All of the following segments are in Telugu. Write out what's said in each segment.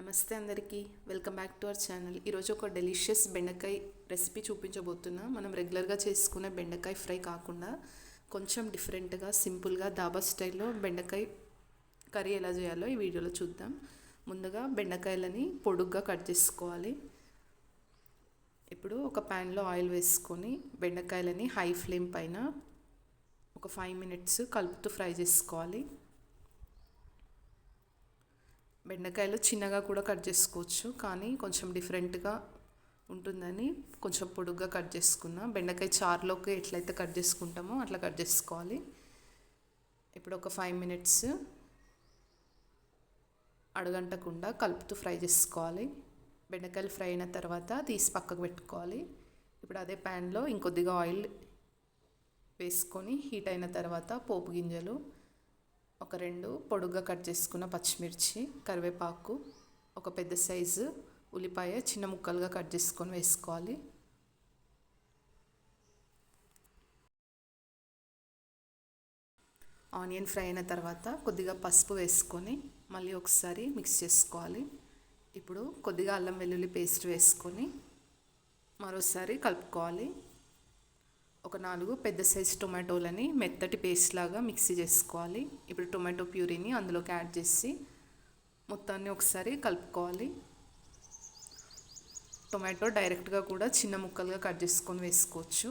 నమస్తే అందరికీ. Welcome back to our channel. ఈరోజు ఒక డెలిషియస్ బెండకాయ రెసిపీ చూపించబోతున్నా. మనం రెగ్యులర్గా చేసుకునే బెండకాయ ఫ్రై కాకుండా కొంచెం డిఫరెంట్గా సింపుల్గా దాబా స్టైల్లో బెండకాయ కర్రీ ఎలా చేయాలో ఈ వీడియోలో చూద్దాం. ముందుగా బెండకాయలని పొడుగ్గా కట్ చేసుకోవాలి. ఇప్పుడు ఒక ప్యాన్లో ఆయిల్ వేసుకొని బెండకాయలని హై ఫ్లేమ్ పైన ఒక ఫైవ్ మినిట్స్ కలుపుతూ ఫ్రై చేసుకోవాలి. బెండకాయలు చిన్నగా కూడా కట్ చేసుకోవచ్చు కానీ కొంచెం డిఫరెంట్గా ఉంటుందని కొంచెం పొడుగ్గా కట్ చేసుకున్నా. బెండకాయ చారులోకి ఎట్లయితే కట్ చేసుకుంటామో అట్లా కట్ చేసుకోవాలి. ఇప్పుడు ఒక ఫైవ్ మినిట్స్ అడగంటకుండా కలుపుతూ ఫ్రై చేసుకోవాలి. బెండకాయలు ఫ్రై అయిన తర్వాత తీసి పక్కకు పెట్టుకోవాలి. ఇప్పుడు అదే ప్యాన్లో ఇంకొద్దిగా ఆయిల్ వేసుకొని హీట్ అయిన తర్వాత పోపు గింజలు ఒక రెండు పొడుగ్గా కట్ చేసుకున్న పచ్చిమిర్చి కరివేపాకు ఒక పెద్ద సైజు ఉల్లిపాయ చిన్న ముక్కలుగా కట్ చేసుకొని వేసుకోవాలి. ఆనియన్ ఫ్రై అయిన తర్వాత కొద్దిగా పసుపు వేసుకొని మళ్ళీ ఒకసారి మిక్స్ చేసుకోవాలి. ఇప్పుడు కొద్దిగా అల్లం వెల్లుల్లి పేస్ట్ వేసుకొని మరోసారి కలుపుకోవాలి. ఒక నాలుగు పెద్ద సైజు టొమాటోలని మెత్తటి పేస్ట్ లాగా మిక్సీ చేసుకోవాలి. ఇప్పుడు టొమాటో ప్యూరీని అందులోకి యాడ్ చేసి మొత్తాన్ని ఒకసారి కలుపుకోవాలి. టొమాటో డైరెక్ట్గా కూడా చిన్న ముక్కలుగా కట్ చేసుకొని వేసుకోవచ్చు.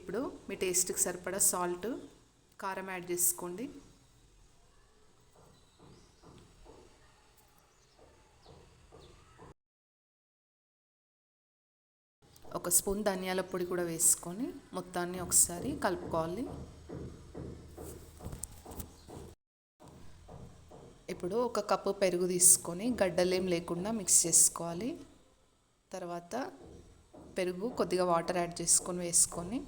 ఇప్పుడు మీ టేస్ట్కి సరిపడా సాల్ట్ కారం యాడ్ చేసుకోండి. ఒక స్పూన్ ధనియాల పొడి కూడా వేసుకొని మొత్తాన్ని ఒకసారి కలుపుకోవాలి. ఇప్పుడు ఒక కప్పు పెరుగు తీసుకొని గడ్డలేం లేకుండా మిక్స్ చేసుకోవాలి. తర్వాత పెరుగు కొద్దిగా వాటర్ యాడ్ చేసుకొని వేసుకొని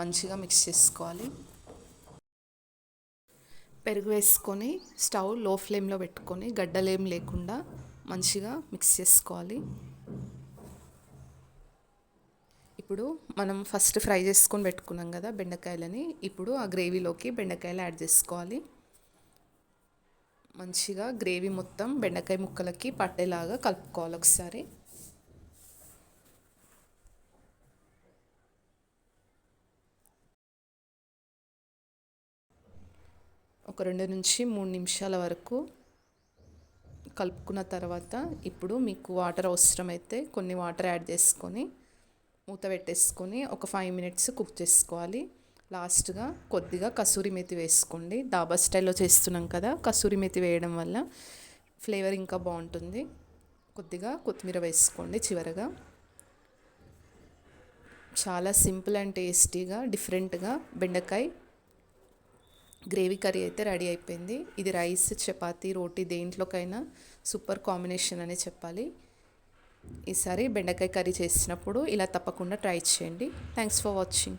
మంచిగా మిక్స్ చేసుకోవాలి. పెరుగు వేసుకొని స్టవ్లో ఫ్లేమ్లో పెట్టుకొని గడ్డలేం లేకుండా మంచిగా మిక్స్ చేసుకోవాలి. ఇప్పుడు మనం ఫస్ట్ ఫ్రై చేసుకొని పెట్టుకున్నాం కదా బెండకాయలని ఇప్పుడు ఆ గ్రేవీలోకి బెండకాయలు యాడ్ చేసుకోవాలి. మంచిగా గ్రేవీ మొత్తం బెండకాయ ముక్కలకి పట్టేలాగా కలుపుకోవాలి ఒకసారి. ఒక రెండు నుంచి మూడు నిమిషాల వరకు కలుపుకున్న తర్వాత ఇప్పుడు మీకు వాటర్ అవసరమైతే కొన్ని వాటర్ యాడ్ చేసుకొని మూత పెట్టేసుకొని ఒక ఫైవ్ మినిట్స్ కుక్ చేసుకోవాలి. లాస్ట్గా కొద్దిగా కసూరి మెతి వేసుకోండి. డాబా స్టైల్లో చేస్తున్నాం కదా కసూరి మెతి వేయడం వల్ల ఫ్లేవర్ ఇంకా బాగుంటుంది. కొద్దిగా కొత్తిమీర వేసుకోండి చివరగా. చాలా సింపుల్ అండ్ టేస్టీగా డిఫరెంట్గా బెండకాయ గ్రేవీ కర్రీ అయితే రెడీ అయిపోయింది. ఇది రైస్ చపాతీ రోటీ దేంట్లోకైనా సూపర్ కాంబినేషన్ అనే చెప్పాలి. ఈసారి బెండకాయ కర్రీ చేసినప్పుడు ఇలా తప్పకుండా ట్రై చేయండి. Thanks for watching